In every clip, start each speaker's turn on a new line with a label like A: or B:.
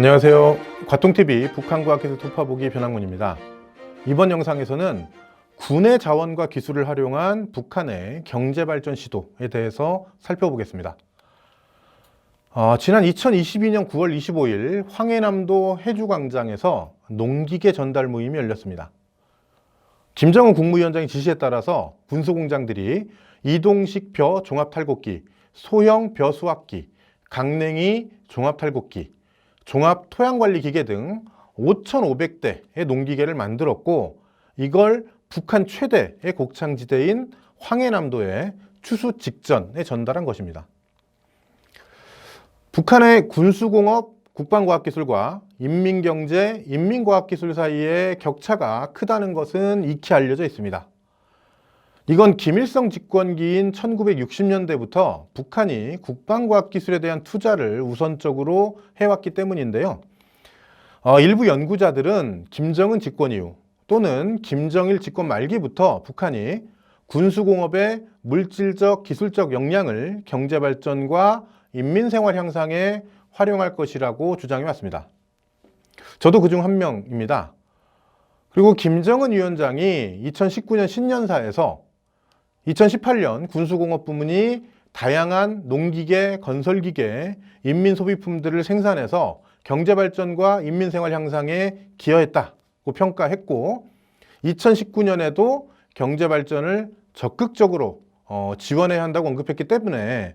A: 안녕하세요. 과통TV 북한과학기술 투파보기 변학문입니다. 이번 영상에서는 군의 자원과 기술을 활용한 북한의 경제발전 시도에 대해서 살펴보겠습니다. 어, 지난 2022년 9월 25일 황해남도 해주광장에서 농기계 전달 모임이 열렸습니다. 김정은 국무위원장의 지시에 따라서 군수공장들이 이동식 벼 종합탈곡기, 소형 벼 수확기, 강냉이 종합탈곡기, 종합 토양관리 기계 등 5,500대의 농기계를 만들었고 이걸 북한 최대의 곡창지대인 황해남도에 추수 직전에 전달한 것입니다. 북한의 군수공업, 국방과학기술과 인민경제, 인민과학기술 사이의 격차가 크다는 것은 익히 알려져 있습니다. 이건 김일성 집권기인 1960년대부터 북한이 국방과학기술에 대한 투자를 우선적으로 해왔기 때문인데요. 어, 일부 연구자들은 김정은 집권 이후 또는 김정일 집권 말기부터 북한이 군수공업의 물질적, 기술적 역량을 경제발전과 인민생활 향상에 활용할 것이라고 주장해 왔습니다. 저도 그중 한 명입니다. 그리고 김정은 위원장이 2019년 신년사에서 2018년 군수공업 부문이 다양한 농기계, 건설기계, 인민소비품들을 생산해서 경제발전과 인민생활 향상에 기여했다고 평가했고 2019년에도 경제발전을 적극적으로 어, 지원해야 한다고 언급했기 때문에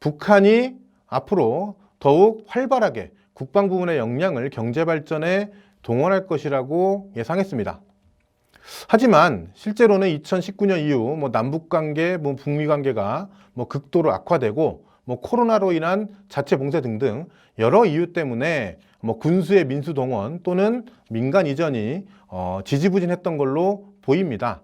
A: 북한이 앞으로 더욱 활발하게 국방 부문의 역량을 경제발전에 동원할 것이라고 예상했습니다. 하지만 실제로는 2019년 이후 뭐 남북 관계, 뭐 북미 관계가 뭐 극도로 악화되고 뭐 코로나로 인한 자체 봉쇄 등등 여러 이유 때문에 뭐 군수의 민수 동원 또는 민간 이전이 어, 지지부진했던 걸로 보입니다.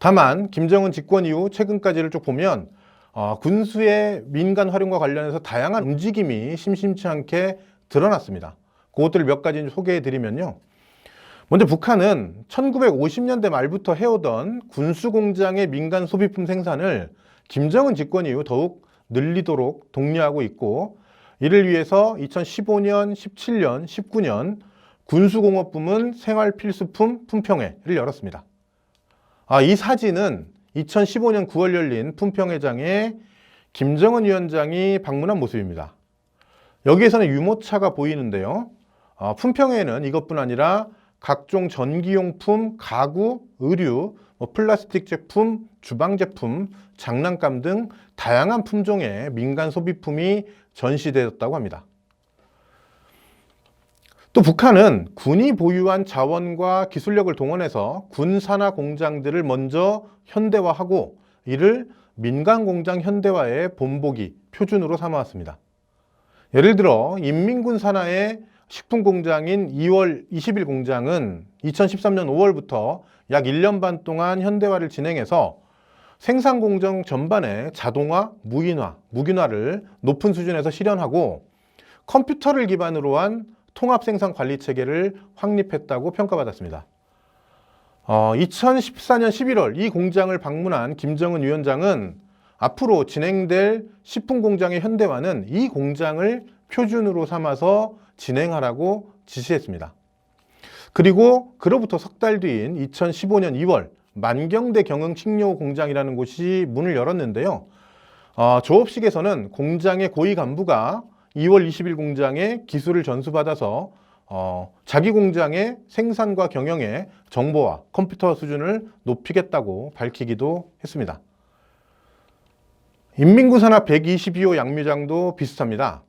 A: 다만 김정은 집권 이후 최근까지를 쭉 보면 어, 군수의 민간 활용과 관련해서 다양한 움직임이 심심치 않게 드러났습니다. 그것들을 몇 가지 소개해 드리면요. 먼저 북한은 1950년대 말부터 해오던 군수 공장의 민간 소비품 생산을 김정은 집권 이후 더욱 늘리도록 독려하고 있고 이를 위해서 2015년, 17년, 19년 군수공업 부문 생활필수품 품평회를 열었습니다. 아, 이 사진은 2015년 9월 열린 품평회장에 김정은 위원장이 방문한 모습입니다. 여기에서는 유모차가 보이는데요. 아, 품평회는 이것뿐 아니라 각종 전기용품, 가구, 의류, 뭐 플라스틱 제품, 주방 제품, 장난감 등 다양한 품종의 민간 소비품이 전시되었다고 합니다. 또 북한은 군이 보유한 자원과 기술력을 동원해서 군 산하 공장들을 먼저 현대화하고 이를 민간 공장 현대화의 본보기, 표준으로 삼아왔습니다. 예를 들어 인민군 산하의 식품 공장인 2월 20일 공장은 2013년 5월부터 약 1년 반 동안 현대화를 진행해서 생산 공정 전반에 자동화, 무인화, 무균화를 높은 수준에서 실현하고 컴퓨터를 기반으로 한 통합 생산 관리 체계를 확립했다고 평가받았습니다. 어, 2014년 11월 이 공장을 방문한 김정은 위원장은 앞으로 진행될 식품 공장의 현대화는 이 공장을 표준으로 삼아서 진행하라고 지시했습니다. 그리고 그로부터 석 달 뒤인 2015년 2월 만경대 경흥 식료 공장이라는 곳이 문을 열었는데요. 어, 조업식에서는 공장의 고위 간부가 2월 20일 공장에 기술을 전수받아서 어, 자기 공장의 생산과 경영의 정보와 컴퓨터 수준을 높이겠다고 밝히기도 했습니다. 인민군 산하 122호 양묘장도 비슷합니다.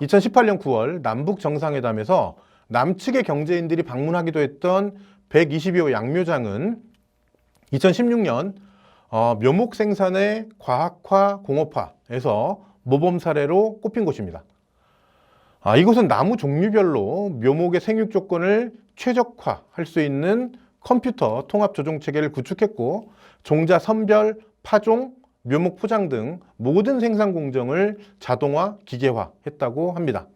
A: 2018년 9월 남북 정상회담에서 남측의 경제인들이 방문하기도 했던 122호 양묘장은 2016년 어, 묘목 생산의 과학화 공업화에서 모범 사례로 꼽힌 곳입니다. 아, 이곳은 나무 종류별로 묘목의 생육 조건을 최적화할 수 있는 컴퓨터 통합 조종 체계를 구축했고 종자 선별, 파종, 묘목 포장 등 모든 생산 공정을 자동화, 기계화했다고 합니다.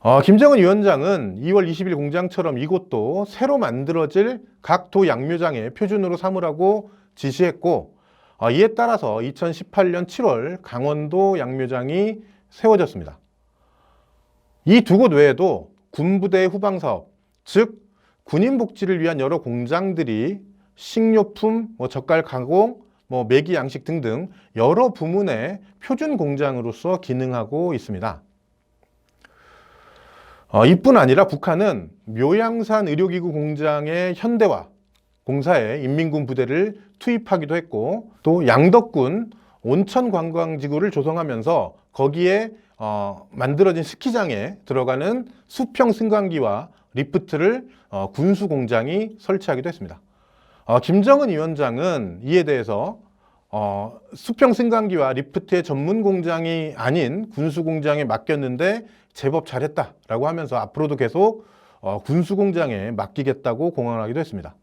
A: 어, 김정은 위원장은 2월 20일 공장처럼 이곳도 새로 만들어질 각 도 양묘장의 표준으로 삼으라고 지시했고 어, 이에 따라서 2018년 7월 강원도 양묘장이 세워졌습니다. 이 두 곳 외에도 군부대 후방 사업, 즉 군인 복지를 위한 여러 공장들이 식료품, 뭐 젓갈 가공, 뭐 매기 양식 등등 여러 부문의 표준 공장으로서 기능하고 있습니다. 어, 이뿐 아니라 북한은 묘양산 의료기구 공장의 현대화 공사에 인민군 부대를 투입하기도 했고 또 양덕군 온천 관광지구를 조성하면서 거기에 어, 만들어진 스키장에 들어가는 수평 승강기와 리프트를 어, 군수 공장이 설치하기도 했습니다. 어, 김정은 위원장은 이에 대해서 어, 수평 승강기와 리프트의 전문 공장이 아닌 군수 공장에 맡겼는데 제법 잘했다라고 하면서 앞으로도 계속 어, 군수 공장에 맡기겠다고 공언하기도 했습니다.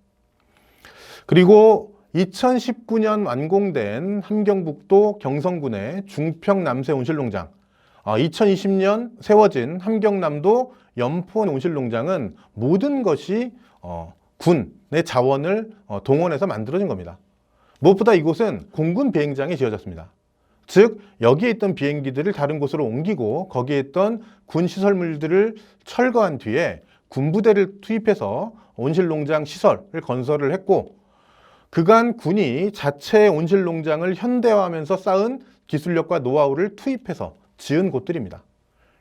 A: 그리고 2019년 완공된 함경북도 경성군의 중평 남새 온실농장, 어, 2020년 세워진 함경남도 연포 온실농장은 모든 것이 어, 군의 자원을 어, 동원해서 만들어진 겁니다. 무엇보다 이곳은 공군 비행장이 지어졌습니다. 즉 여기에 있던 비행기들을 다른 곳으로 옮기고 거기에 있던 군 시설물들을 철거한 뒤에 군부대를 투입해서 온실농장 시설을 건설을 했고 그간 군이 자체 온실농장을 현대화하면서 쌓은 기술력과 노하우를 투입해서 지은 곳들입니다.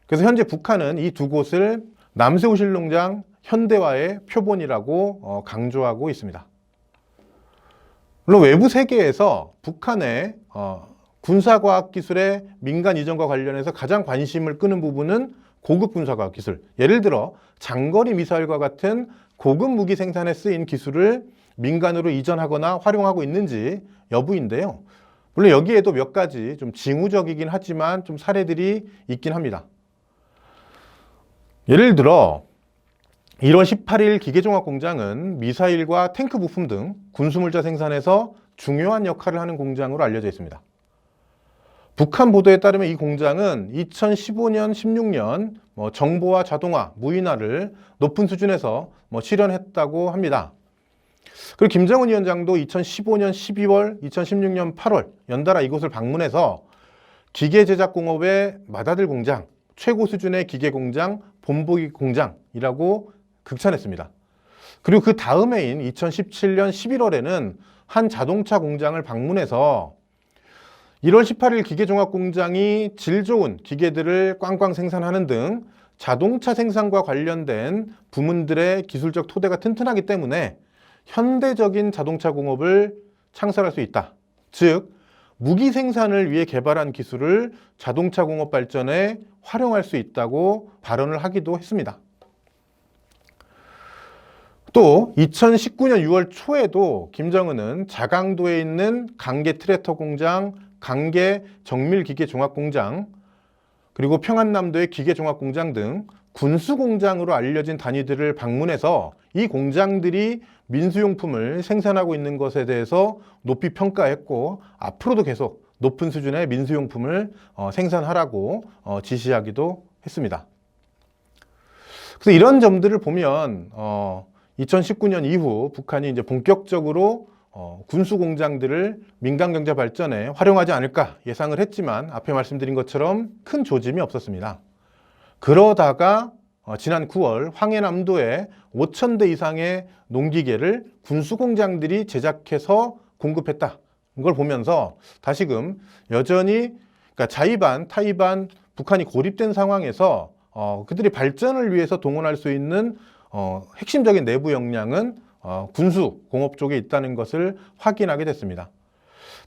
A: 그래서 현재 북한은 이 두 곳을 남새 온실농장 현대화의 표본이라고 어, 강조하고 있습니다. 물론 외부 세계에서 북한의 어, 군사과학 기술의 민간 이전과 관련해서 가장 관심을 끄는 부분은 고급 군사과학 기술. 예를 들어 장거리 미사일과 같은 고급 무기 생산에 쓰인 기술을 민간으로 이전하거나 활용하고 있는지 여부인데요. 물론 여기에도 몇 가지 좀 징후적이긴 하지만 좀 사례들이 있긴 합니다. 예를 들어 1월 18일 기계종합공장은 미사일과 탱크 부품 등 군수물자 생산에서 중요한 역할을 하는 공장으로 알려져 있습니다. 북한 보도에 따르면 이 공장은 2015년, 16년 뭐 정보화 자동화, 무인화를 높은 수준에서 뭐 실현했다고 합니다. 그리고 김정은 위원장도 2015년 12월, 2016년 8월 연달아 이곳을 방문해서 기계 제작 공업의 맏아들 공장, 최고 수준의 기계 공장, 본보기 공장이라고 극찬했습니다. 그리고 그 다음해인 2017년 11월에는 한 자동차 공장을 방문해서 1월 18일 기계종합공장이 질 좋은 기계들을 꽝꽝 생산하는 등 자동차 생산과 관련된 부문들의 기술적 토대가 튼튼하기 때문에 현대적인 자동차 공업을 창설할 수 있다. 즉, 무기 생산을 위해 개발한 기술을 자동차 공업 발전에 활용할 수 있다고 발언을 하기도 했습니다. 또 2019년 6월 초에도 김정은은 자강도에 있는 강계 트랙터 공장, 강계 정밀기계 종합공장, 그리고 평안남도의 기계 종합공장 등 군수 공장으로 알려진 단위들을 방문해서 이 공장들이 민수용품을 생산하고 있는 것에 대해서 높이 평가했고 앞으로도 계속 높은 수준의 민수용품을 어, 생산하라고 어, 지시하기도 했습니다. 그래서 이런 점들을 보면 어, 2019년 이후 북한이 이제 본격적으로 어, 군수 공장들을 민간 경제 발전에 활용하지 않을까 예상을 했지만 앞에 말씀드린 것처럼 큰 조짐이 없었습니다. 그러다가 어, 지난 9월 황해남도에 5천 대 이상의 농기계를 군수 공장들이 제작해서 공급했다. 이걸 보면서 다시금 여전히 그러니까 자의반, 타의반 북한이 고립된 상황에서 어, 그들이 발전을 위해서 동원할 수 있는 어, 핵심적인 내부 역량은 어, 군수 공업 쪽에 있다는 것을 확인하게 됐습니다.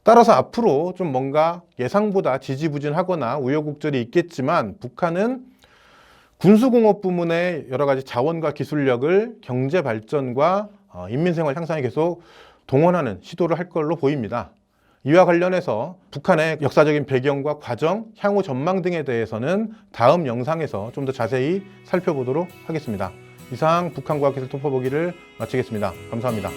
A: 따라서 앞으로 좀 뭔가 예상보다 지지부진하거나 우여곡절이 있겠지만 북한은 군수공업 부문의 여러 가지 자원과 기술력을 경제 발전과 어, 인민생활 향상에 계속 동원하는 시도를 할 걸로 보입니다. 이와 관련해서 북한의 역사적인 배경과 과정, 향후 전망 등에 대해서는 다음 영상에서 좀 더 자세히 살펴보도록 하겠습니다. 이상 북한과학기술 토퍼보기를 마치겠습니다. 감사합니다.